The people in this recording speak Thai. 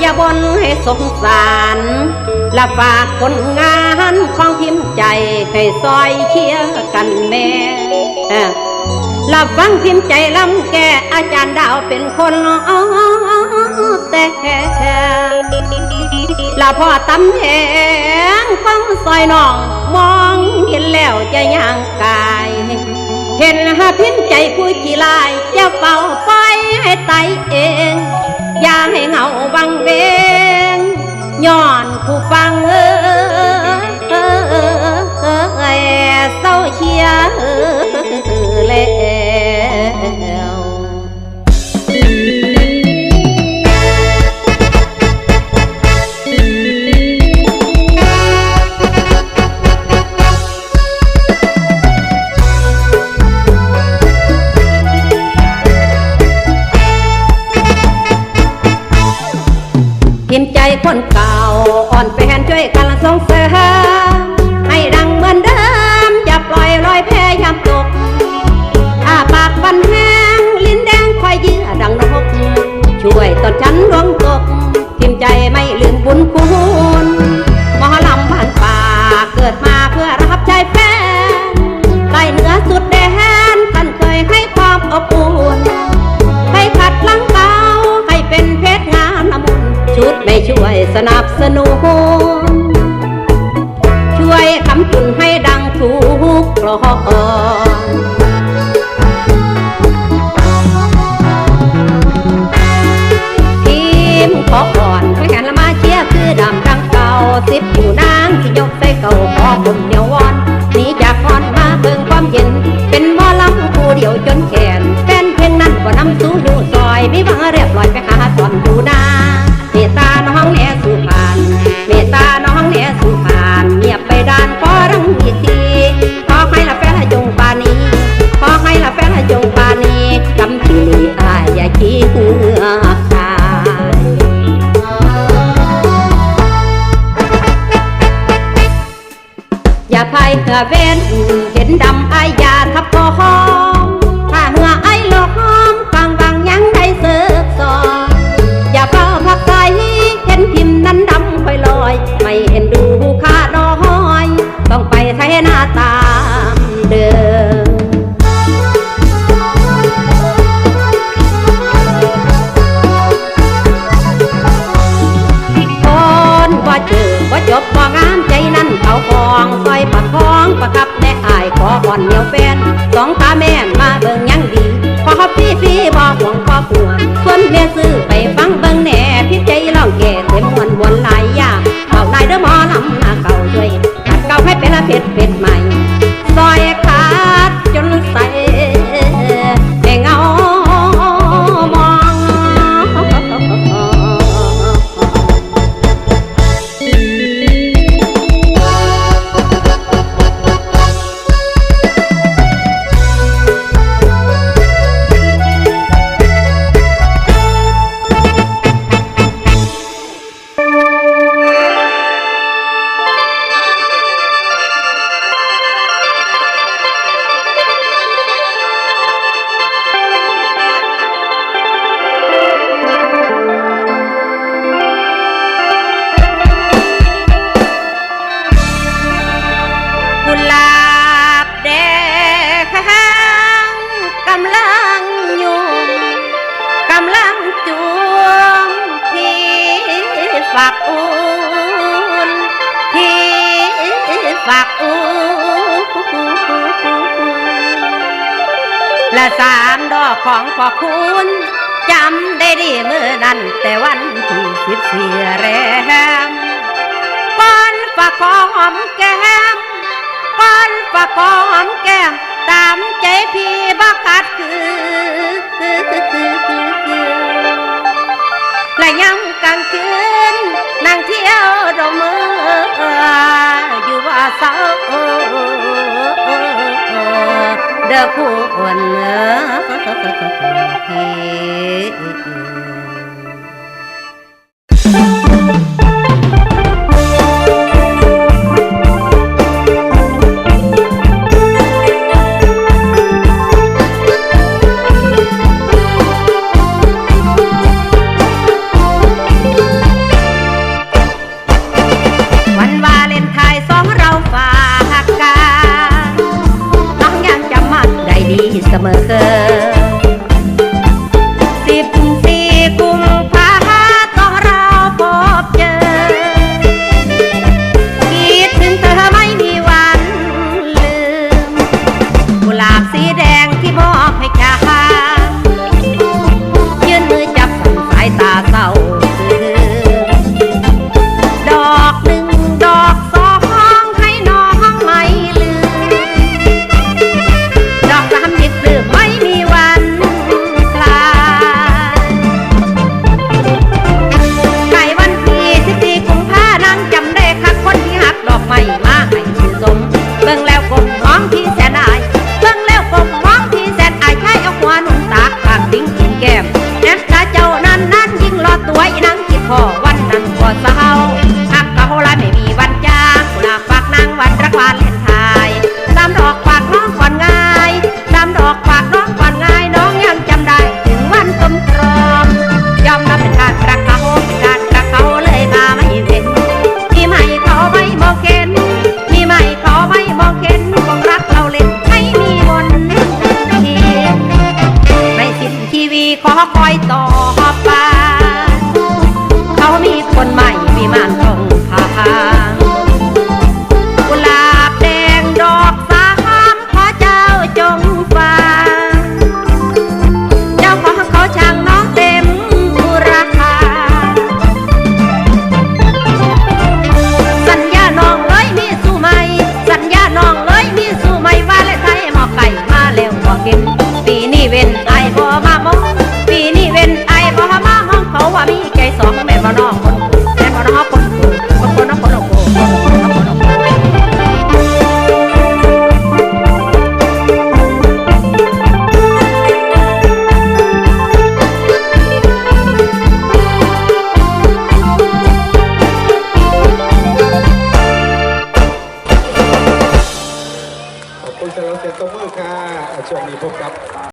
อย่าบนให้สงสาร และฝากผลงานของพิมพ์ใจ ให้ซอยเชียร์กันแม่รับฟังพิมพ์ใจลำแกอาจารย์ดาวเป็นคนแต่ละพ่อตำแหงฟังซอยน้อง มองเห็นแล้วจะย่างกาย เห็นหาพิมพ์ใจผู้ขี้ลายจะเฝ้าปล่อย ให้ไตเอง อย่าให้เหงาวังเวงย้อนผู้ฟังเออ วันแห้งลิ้นแดงคอยเยื้อดังนก ช่วยตอนฉันดวงตกพิมใจไม่ลืมบุญคุณหมอลำผ่านป่าเกิดมาเพื่อรับใช้แฟนใต้เนื้อสุดแดนท่านเคยให้ความอบอุ่นให้ขัดหลังเตาให้เป็นเพชรงามละมุนชุดไม่ช่วยสนับสนุนช่วยคำจุนให้ดังทุกกลอ สิบอยู่นางที่ยกใส่เก่าพอผมเหนียววอนหนีจากคอนมาเบิ่งความเย็น เป็นหมอลำผู้เดียวจนแขนแฟนเพลงนั้นก็นำสู้อยู่ซอยไม่บังเร อย่าพายเหือเวนเห็นดำอายาทับกองถ้าเหือไอ้ลหอมกลางบางยังได้เสือกซอนอย่าเฝ้าพักใจเห็นพิมพ์นั้นดำค่อยลอย ไม่เห็นดูค่าน้อย ต้องไปไทยหน้าตามเดิมคนว่าเจอว่าจบว่างามใจนั้นเขาฟ องซอยประคองประคับแน่อายขอบ่อนเหนียวเฟน ฝักอุ่นที่ฝักอุ่นและสามดอกของพ่อคุณจำได้ดีเมื่อนั้น แต่วันที่สิบสี่แรมก้อนฝากขอหอมแก้มก้อนฝากขอหอมแก้ม ตามใจพี่บักกัดคือ là nhắm càng kín nàng thiếu đồ mơ, dù bà sao đỡ cuộn 来打造 ยอมรับเป็นทาสรักเขาทาสรักเขาเลยมาไม่เว้นมีไมขาไม่มองเห็นมีไมขาไม่มองเห็นควารักเราเล่นไม่มีบนทีไม่สิ้ทีวีขอคอยต่อไป